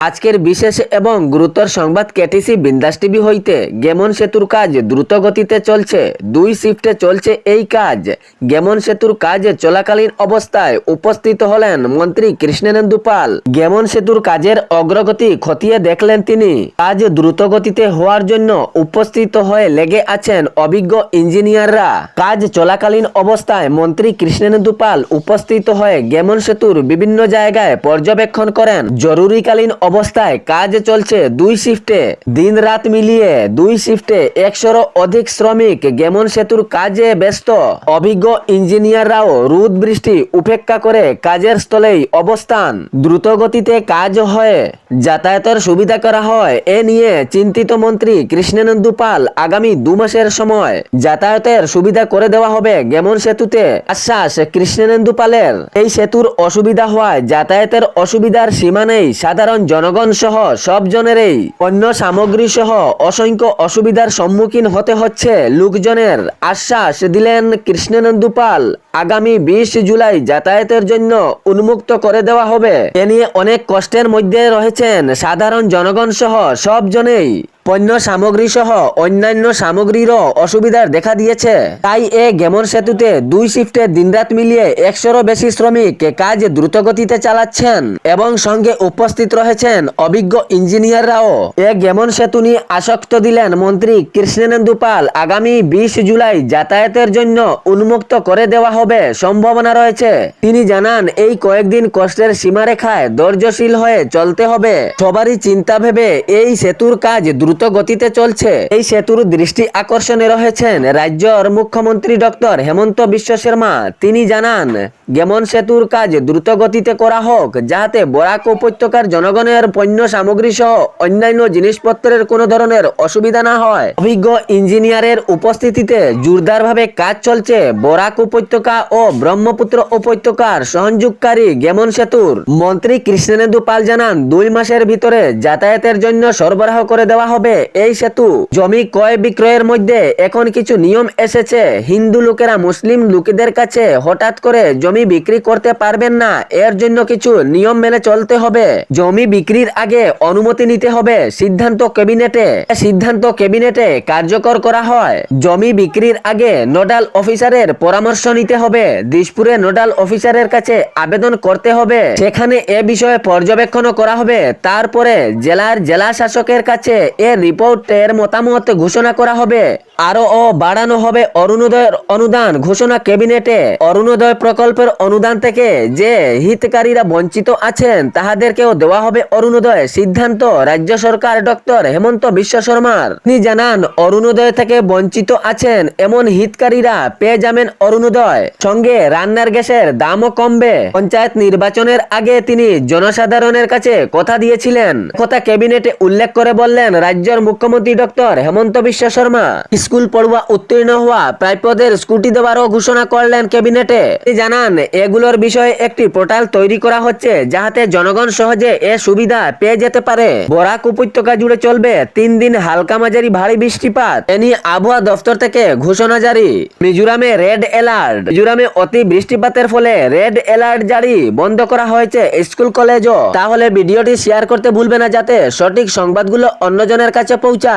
আজকের বিশেষ এবং গুরুতর সংবাদ কেটিসি বিন্দাস টিভি হইতে গেমন সেতুর কাজ দ্রুত গতিতে চলছে। দুই শিফটে চলছে এই কাজ। গেমন সেতুর কাজ চলাকালীন অবস্থায় উপস্থিত হলেন মন্ত্রী কৃষ্ণেন্দু পাল। গেমন সেতুর কাজের অগ্রগতি খতিয়ে দেখলেন তিনি। কাজ দ্রুত গতিতে হওয়ার জন্য উপস্থিত হয়ে লেগে আছেন অভিজ্ঞ ইঞ্জিনিয়াররা। কাজ চলাকালীন অবস্থায় মন্ত্রী কৃষ্ণেন্দু পাল উপস্থিত হয়ে গেমন সেতুর বিভিন্ন জায়গায় পর্যবেক্ষণ করেন। জরুরিকালীন অবস্থায় কাজ চলছে দুই শিফটে দিন রাত মিলিয়ে দুই শিফটে একশোরও অধিক শ্রমিক গেমন সেতুর কাজে ব্যস্ত। অভিজ্ঞ ইঞ্জিনিয়াররাও রোদ বৃষ্টি উপেক্ষা করে কাজের স্থলেই অবস্থান। দ্রুত গতিতে কাজ হয়ে যাতায়াতের সুবিধা করা হয়। এ নিয়ে চিন্তিত মন্ত্রী কৃষ্ণেন্দু পাল আগামী দু মাসের সময় যাতায়াতের সুবিধা করে দেওয়া হবে গেমন সেতুতে। আশ্বাস কৃষ্ণেন্দু পালের। এই সেতুর অসুবিধা হওয়ায় যাতায়াতের অসুবিধার সীমা নেই সাধারণ জনগণ সহ সব জনেরই পণ্য সামগ্রী সহ অসংখ্য অসুবিধার সম্মুখীন হতে হচ্ছে। লোকজনের আশ্বাস দিলেন কৃষ্ণেন্দু পাল। আগামী বিশ জুলাই যাতায়াতের জন্য উন্মুক্ত করে দেওয়া হবে। এ নিয়ে অনেক কষ্টের মধ্যে রয়েছেন সাধারণ জনগণ সহ সব জনেই। পণ্য সামগ্রী সহ অন্যান্য সামগ্রীরও অসুবিধার দেখা দিয়েছে। তাই এ গেমন সেতুতে দুই শিফটে দিনরাত মিলিয়ে একশোরও বেশি শ্রমিক কাজ দ্রুতগতিতে চালাচ্ছেন এবং সঙ্গে উপস্থিত রয়েছেন অভিজ্ঞ ইঞ্জিনিয়াররাও। এ গেমন সেতু নিয়ে আসক্ত দিলেন মন্ত্রী কৃষ্ণেন্দু পাল। আগামী বিশ জুলাই যাতায়াতের জন্য উন্মুক্ত করে দেওয়া হবে। সম্ভাবনা রয়েছে। তিনি জানান, এই কয়েকদিন কষ্টের সীমারেখায় ধৈর্যশীল হয়ে চলতে হবে। সবারই চিন্তা ভেবে এই সেতুর কাজ দ্রুত গতিতে চলছে। এই সেতুর দৃষ্টি আকর্ষণে রয়েছেন রাজ্যর মুখ্যমন্ত্রী ডক্টর হেমন্ত বিশ্ব শর্মা। তিনি জানান গেমন সেতুর কাজ দ্রুত গতিতে করা হোক যাতে বরাক উপত্যকার জনগণের পণ্য সামগ্রী সহ অন্যান্য জিনিসপত্রের কোনো ধরনের অসুবিধা না হয়। অভিজ্ঞ ইঞ্জিনিয়ারের উপস্থিতিতে জোরদারভাবে কাজ চলছে বরাক উপত্যকা ও ব্রহ্মপুত্র উপত্যকার সহযোগকারী গেমন সেতুর। মন্ত্রী কৃষ্ণেন্দু পাল জানান, দুই মাসের ভিতরে যাতায়াতের জন্য সরবরাহ করে দেওয়া হবে এই সেতু। জমি ক্রয় বিক্রয়ের মধ্যে এখন কিছু নিয়ম এসেছে। হিন্দু লোকেরা মুসলিম লোকেদের কাছে হঠাৎ করে জমি বিক্রি করতে পারবেন না, এর জন্য কিছু নিয়ম মেনে চলতে হবে। জমি বিক্রির আগে অনুমতি নিতে হবে সিদ্ধান্ত ক্যাবিনেটে। সিদ্ধান্ত ক্যাবিনেটে কার্যকর করা হয়। জমি বিক্রির আগে নোডাল অফিসারের পরামর্শ নিতে হবে। দিশপুরে নোডাল অফিসারের কাছে আবেদন করতে হবে। সেখানে এ বিষয়ে পর্যবেক্ষণ করা হবে। তারপরে জেলার জেলা শাসকের কাছে এর রিপোর্টের মতামত ঘোষণা করা হবে। আরও ও বাড়ানো হবে অরুণোদয়ের অনুদান ঘোষণা ক্যাবিনেটে। অরুণোদয় প্রকল্পের অনুদান থেকে যে হিতকারীরা বঞ্চিত আছেন, তাহাদেরকেও দেওয়া হবে অরুণোদয় সিদ্ধান্ত, রাজ্য সরকার ডক্টর হেমন্ত বিশ্ব শর্মার। তিনি জানান, অরুণোদয় থেকে বঞ্চিত আছেন এমন হিতকারীরা পেয়ে যাবেন অরুণোদয়। সঙ্গে রান্নার গ্যাসের দামও কমবে। পঞ্চায়েত নির্বাচনের আগে তিনি জনসাধারণের কাছে কথা দিয়েছিলেন। কথা ক্যাবিনেটে উল্লেখ করে বললেন, রাজ্যের মুখ্যমন্ত্রী ডক্টর হেমন্ত বিশ্ব শর্মা। স্কুল পড়ুয়া উত্তীর্ণ হওয়া প্রাপ্যদের স্কুটি দেওয়ারও ঘোষণা করলেন ক্যাবিনেটে। জানান, এগুলোর বিষয়ে একটি পোর্টাল তৈরি করা হচ্ছে যাহাতে জনগণ সহজে এ সুবিধা পেয়ে যেতে পারে। বরাক উপত্যকা জুড়ে চলবে তিন দিন হালকা মাঝারি ভারী বৃষ্টিপাত। এ নিয়ে আবহাওয়া দফতর থেকে ঘোষণা জারি। মিজোরামে রেড অ্যালার্ট। মিজোরামে অতি বৃষ্টিপাতের ফলে রেড অ্যালার্ট জারি বন্ধ করা হয়েছে স্কুল কলেজও। তাহলে ভিডিওটি শেয়ার করতে ভুলবে না যাতে সঠিক সংবাদগুলো অন্যজনের কাছে পৌঁছায়।